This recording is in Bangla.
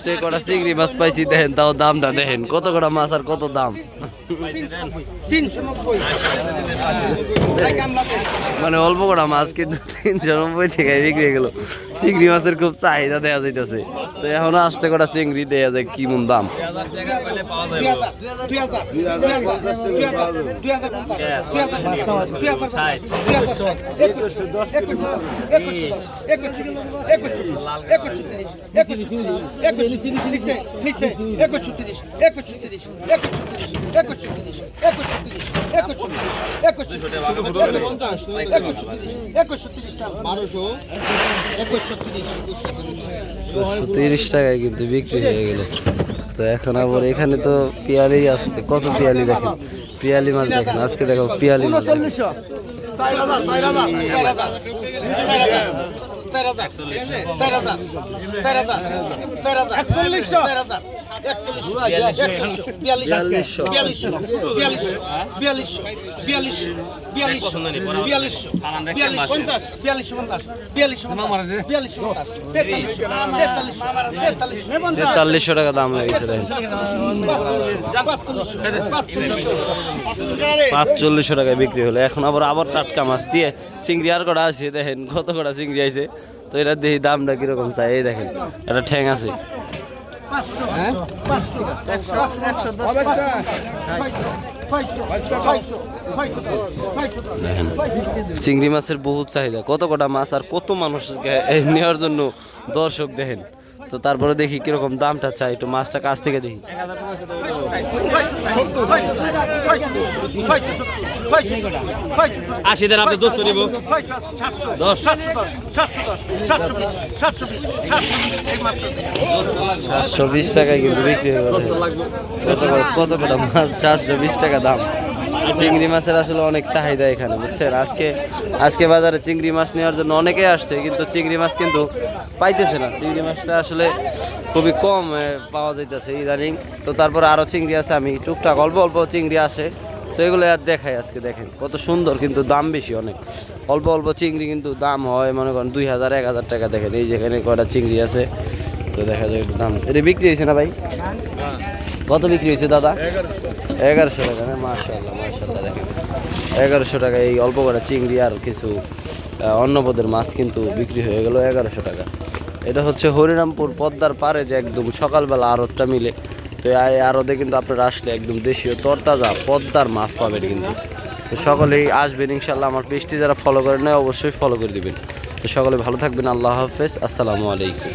কষ্টে করা চিংড়ি মাছ পাইছি, দেখেন, তাও দামটা দেখেন। কত করা মাছ আর কত দাম? মানে অল্প করা মাছ, কিন্তু তিনশো নব্বই টাকায় বিক্রি গেল। চিংড়ি মাছের খুব চাহিদা দেওয়া যাইতেছে। তো এখন আসতে করা চিংড়ি, দেয়া যায় কি মন দাম। একুশ তিরিশ টাকায় কিন্তু বিক্রি হয়ে গেল তো এখন আবার এখানে তো পিয়ালি আসছে কত পিয়ালি দেখেন পিয়ালি মাছ দেখেন আজকে দেখো পিয়ালি মাছ। চার হাজার চার হাজার চার হাজার চার হাজার চার হাজার চার হাজার চার হাজার একচল্লিশশো চার হাজার একচল্লিশশো। একচল্লিশশো বিয়াল্লিশশো বিয়াল্লিশশো বিয়াল্লিশশো বিয়াল্লিশশো বিয়াল্লিশশো বিয়াল্লিশশো বিয়াল্লিশশো বিয়াল্লিশশো পঞ্চাশ বিয়াল্লিশশো পঞ্চাশ বিয়াল্লিশশো পঞ্চাশ তেতাল্লিশশো তেতাল্লিশশো তেতাল্লিশশো তেতাল্লিশশো টাকা দাম লেগেছে পাঁচচল্লিশশো টাকায় বিক্রি হলো। এখন আবার আবার টাটকা মাছ দিয়ে চিংড়ি আর কটা আছে দেখেন কত কটা চিংড়ি আছে। তো এটা দেখি দামটা কীরকম চাই এই দেখেন এটা ঠ্যাং আছে। চিংড়ি মাছের বহুত চাহিদা কত কটা মাছ আর কত মানুষ নেওয়ার জন্য দর্শক দেখেন। তো তারপরে দেখি কীরকম দামটা চাই একটু মাছটা কাছ থেকে দেখি। আশি দেন আপনি দোস্ত দিব সাতশো বিশ টাকায় কিন্তু বিক্রি হয়ে গেল। কত কত কটা মাছ সাতশো বিশ টাকা দাম। চিংড়ি মাছের আসলে অনেক চাহিদা এখানে, বুঝছেন? আজকে আজকে বাজারে চিংড়ি মাছ নেওয়ার জন্য অনেকেই আসছে, কিন্তু চিংড়ি মাছ কিন্তু পাইতেছে না। চিংড়ি মাছটা আসলে খুবই কম পাওয়া যাইতেছে ইদানিং। তো তারপর আরও চিংড়ি আছে, আমি টুকটাক অল্প অল্প চিংড়ি আসে। তো এগুলো আর দেখাই আজকে, দেখেন, কত সুন্দর কিন্তু দাম বেশি অনেক। অল্প অল্প চিংড়ি কিন্তু দাম হয়, মনে করেন দুই হাজার, এক হাজার টাকা, দেখেন, এই যেখানে কয়টা চিংড়ি আছে, তো দেখা যায় একটু দাম। এটা বিক্রি হয়েছে না ভাই? কত বিক্রি হয়েছে দাদা? এগারোশো টাকা না মাশাল্লাহ মাশাল্লাহ দেখেন। এগারোশো টাকা এই অল্প করে চিংড়ি আর কিছু আহ, অন্য পদের মাছ কিন্তু বিক্রি হয়ে গেল এগারোশো টাকা। এটা হচ্ছে হরিরামপুর পদ্মার পারে যে একদম সকালবেলা আড়তটা মিলে। তো এই আড়তে কিন্তু আপনারা আসলে একদম দেশীয় তরতাজা পদ্মার মাছ পাবেন কিন্তু। তো সকলেই আসবেন ইনশাল্লাহ আমার পেজটি যারা ফলো করেন না অবশ্যই ফলো করে দিবেন। তো সকলে ভালো থাকবেন আল্লাহ হাফেজ আসসালামু আলাইকুম।